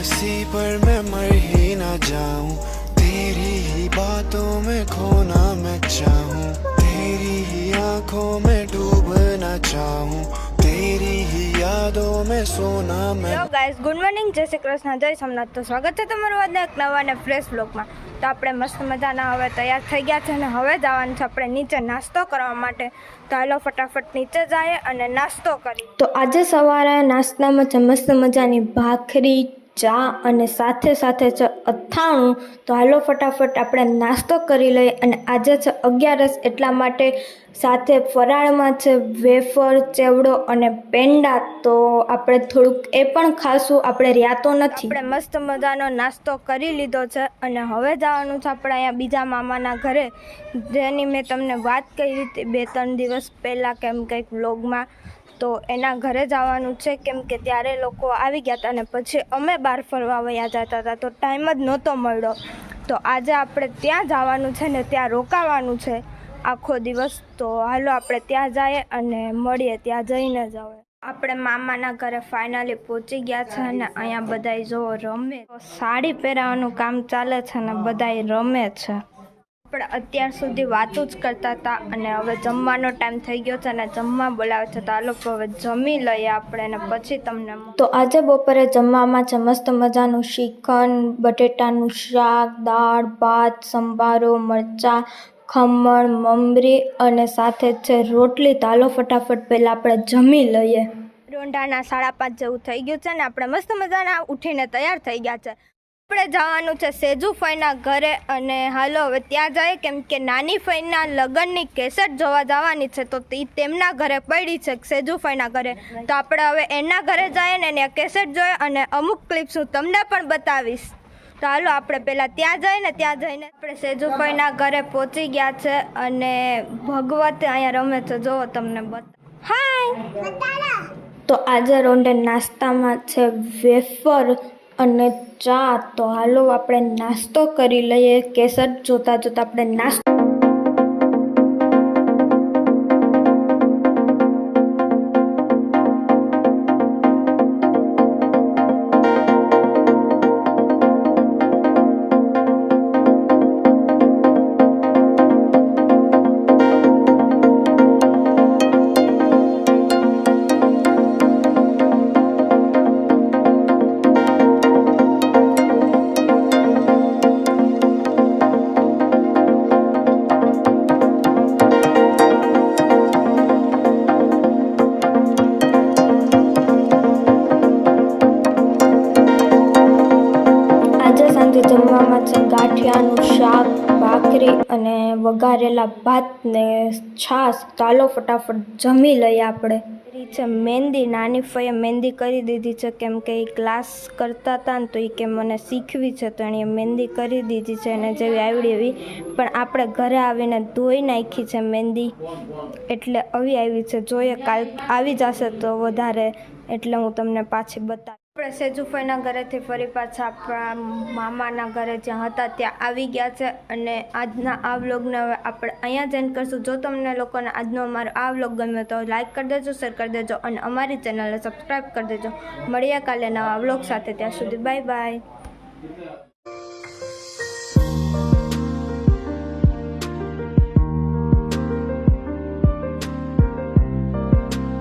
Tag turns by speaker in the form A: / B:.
A: हंसी पर मैं मर ही ना जाऊं तेरी ही बातों में खोना मैं चाहूं तेरी ही आंखों में डूबना चाहूं तेरी ही यादों में सोना मैं
B: હેલો ગાઈઝ ગુડ મોર્નિંગ જય શ્રી કૃષ્ણ જય સોમનાથ તો સ્વાગત છે તમારું આજના એક નવા અને ફ્રેશ બ્લોગમાં તો આપણે મસ્ત મજાના હવે તૈયાર થઈ ગયા છે અને હવે જવાનું છે આપણે નીચે નાસ્તો કરવા માટે તો હાલો ફટાફટ નીચે જઈએ અને નાસ્તો કરીએ તો આજે સવારે નાસ્તામાં છે મસ્ત મજાની ભાખરી ચા અને સાથે સાથે છે અથાણું. તો હાલો ફટાફટ આપણે નાસ્તો કરી લઈએ અને આજે છે અગિયારસ એટલા માટે સાથે ફરાળમાં છે વેફર, ચેવડો અને પેંડા. તો આપણે થોડુંક એ પણ ખાશું, આપણે રહ્યા નથી. આપણે મસ્ત મજાનો નાસ્તો કરી લીધો છે અને હવે જવાનું છે આપણે અહીંયા બીજા મામાના ઘરે, જેની મેં તમને વાત કરી હતી બે ત્રણ દિવસ પહેલાં કેમ કંઈક વ્લોગમાં તો એના ઘરે જવાનું છે કેમ કે ત્યારે લોકો આવી ગયા હતા અને પછી અમે બહાર ફરવા વયા જતા હતા. તો ટાઈમ જ નહોતો મળ્યો. તો આજે આપણે ત્યાં જવાનું છે ને ત્યાં રોકાવાનું છે. આખો દિવસ તો હાલો આપણે ત્યાં જઈએ અને મળીએ, ત્યાં જઈને જ હવે. આપણે મામાના ઘરે ફાઇનલી પહોંચી ગયા છે અને અહીંયા બધાય જો રમે. સાડી પહેરાવાનું કામ ચાલે છે અને બધાય રમે છે. આપણે અત્યાર સુધી વાતો જ કરતા હતા અને હવે જમવાનો ટાઈમ થઈ ગયો છે અને જમવા બોલાવે છે તો આ લોકો હવે જમી લઈએ આપણે અને પછી તમને તો આજે બપોરે જમવામાં છે મસ્ત મજાનું શ્રીખંડ બટેટાનું શાક દાળ ભાત સંભારો મરચાં ખમણ મમરી અને સાથે છે રોટલી તો હાલો ફટાફટ પહેલાં આપણે જમી લઈએ. રોંઢાના સાડા પાંચ જેવું થઈ ગયું છે ને આપણે મસ્ત મજાના ઉઠીને તૈયાર થઈ ગયા છે. આપણે જવાનું છે સેજુ ફઈના ઘરે અને હાલો હવે ત્યાં જાય કેમ કે નાની ફઈના લગ્નની કેસેટ જોવા જવાની છે તો તે તેમના ઘરે પડી છે સેજુ ફઈના ઘરે. તો આપણે હવે એના ઘરે જઈએ ને એને કેસેટ જોઈએ અને અમુક ક્લિપ્સ હું તમને પણ બતાવીશ. તો હાલો આપણે પહેલાં ત્યાં જઈએ ને ત્યાં જઈને આપણે સેજુભાઈના ઘરે પહોંચી ગયા છે અને ભગવત અહીંયા રમે છે. જોવો તમને બતા હાય તો આજે રોંડે નાસ્તામાં છે વેફર અને ચા તો હાલો આપણે નાસ્તો કરી લઈએ. કેસર જોતા જોતા આપણે નાસ્તો જમવામાં ગાંઠિયાનું શાક, ભાખરી અને વઘારેલા ભાત ને છાશ, ચાલો ફટાફટ જમી લઈએ આપણે. છે મહેંદી, નાની ફઈએ મહેંદી કરી દીધી છે. કેમ કે એ ક્લાસ કરતા હતા ને તો એ કે મને શીખવી છે, તો એણે મહેંદી કરી દીધી છે અને જેવી આવડી એવી. પણ આપણે ઘરે આવીને ધોઈ નાખી છે મહેંદી. એટલે આવી આવી છે. જોઈએ કાલ આવી જશે તો વધારે. એટલે હું તમને પાછી બતાવીશ આપણે સેજુફાઈના ઘરેથી ફરી પાછા આપણા મામાના ઘરે જ્યાં હતા, ત્યાં આવી ગયા છે અને આજના આ વ્લોગને હવે આપણે અહીંયા જ એન્ડ કરશું. જો તમને લોકોને આજનો અમારો આ વ્લોગ ગમ્યો તો લાઈક કરી દેજો, શેર કરી દેજો અને અમારી ચેનલને સબસ્ક્રાઈબ કરી દેજો. મળીએ કાલે નવા વ્લોગ સાથે. ત્યાં સુધી બાય બાય.